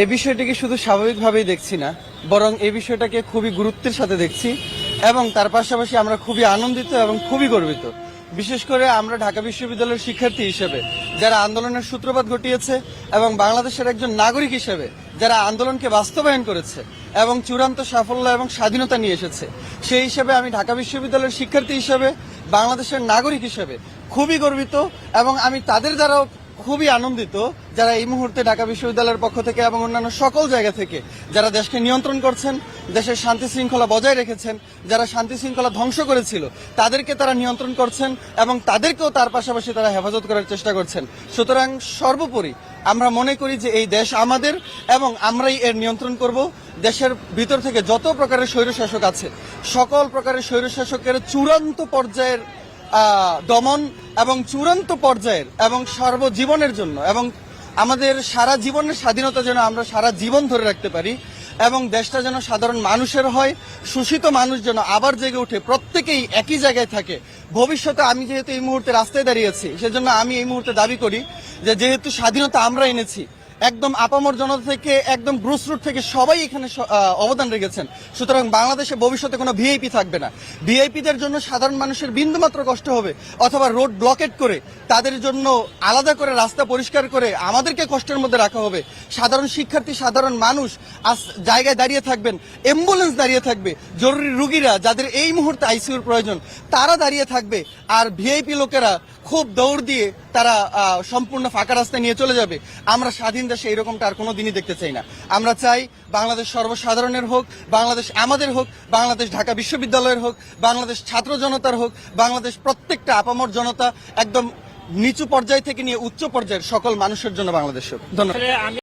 এই বিষয়টিকে শুধু স্বাভাবিকভাবেই দেখছি না, বরং এই বিষয়টাকে খুবই গুরুত্বের সাথে দেখছি এবং তার পাশাপাশি আমরা খুবই আনন্দিত এবং খুবই গর্বিত। বিশেষ করে আমরা ঢাকা বিশ্ববিদ্যালয়ের শিক্ষার্থী হিসেবে, যারা আন্দোলনের সূত্রপাত ঘটিয়েছে এবং বাংলাদেশের একজন নাগরিক হিসেবে যারা আন্দোলনকে বাস্তবায়ন করেছে এবং চূড়ান্ত সাফল্য এবং স্বাধীনতা নিয়ে এসেছে, সেই হিসেবে আমি ঢাকা বিশ্ববিদ্যালয়ের শিক্ষার্থী হিসেবে, বাংলাদেশের নাগরিক হিসেবে খুবই গর্বিত এবং আমি তাদের দ্বারাও খুবই আনন্দিত যারা এই মুহূর্তে ঢাকা বিশ্ববিদ্যালয়ের পক্ষ থেকে এবং অন্যান্য সকল জায়গা থেকে যারা দেশকে নিয়ন্ত্রণ করছেন, দেশের শান্তি শৃঙ্খলা বজায় রেখেছেন, যারা শান্তি শৃঙ্খলা ধ্বংস করেছিল, তাদেরকে তারা নিয়ন্ত্রণ করছেন এবং তাদেরকেও তার পাশাপাশি তারা হেফাজত করার চেষ্টা করছেন। সুতরাং সর্বোপরি আমরা মনে করি যে এই দেশ আমাদের এবং আমরাই এর নিয়ন্ত্রণ করব। দেশের ভিতর থেকে যত প্রকারের স্বৈরশাসক আছে, সকল প্রকারের স্বৈরশাসকের চূড়ান্ত পর্যায়ের দমন এবং চূড়ান্ত পর্যায়ের এবং সর্বজীবনের জন্য এবং আমাদের সারা জীবনের স্বাধীনতা যেন আমরা সারা জীবন ধরে রাখতে পারি এবং দেশটা যেন সাধারণ মানুষের হয়, শোষিত মানুষ যেন আবার জেগে উঠে প্রত্যেকেই একই জায়গায় থাকে। ভবিষ্যতে আমি যেহেতু এই মুহূর্তে রাস্তায় দাঁড়িয়েছি সেজন্য আমি এই মুহূর্তে দাবি করি যে যেহেতু স্বাধীনতা আমরা এনেছি একদম আপামর জনতা থেকে, একদম গ্রুস রুট থেকে সবাই এখানে অবদান রেখেছেন। সুতরাং বাংলাদেশে ভবিষ্যতে কোনো ভিআইপি থাকবে না। ভিআইপিদের জন্য সাধারণ মানুষের বিন্দুমাত্র কষ্ট হবে, অথবা রোড ব্লকেট করে তাদের জন্য আলাদা করে রাস্তা পরিষ্কার করে আমাদেরকে কষ্টের মধ্যে রাখা হবে। সাধারণ শিক্ষার্থী, সাধারণ মানুষ জায়গায় দাঁড়িয়ে থাকবেন, অ্যাম্বুলেন্স দাঁড়িয়ে থাকবে। জরুরি রুগীরা যাদের এই মুহূর্তে আইসিইউর প্রয়োজন, তারা দাঁড়িয়ে থাকবে। আর ভিআইপি লোকেরা খুব দৌড় দিয়ে তারা সম্পূর্ণ ফাঁকা রাস্তায় নিয়ে চলে যাবে। আমরা স্বাধীন দেশে এরকমটা আর কোনো দিনই দেখতে চাই না। আমরা চাই বাংলাদেশ সর্বসাধারণের হোক, বাংলাদেশ আমাদের হোক, বাংলাদেশ ঢাকা বিশ্ববিদ্যালয়ের হোক, বাংলাদেশ ছাত্র জনতার হোক, বাংলাদেশ প্রত্যেকটা আপামর জনতা একদম নিচু পর্যায় থেকে নিয়ে উচ্চ পর্যায়ের সকল মানুষের জন্য বাংলাদেশ হোক। ধন্যবাদ।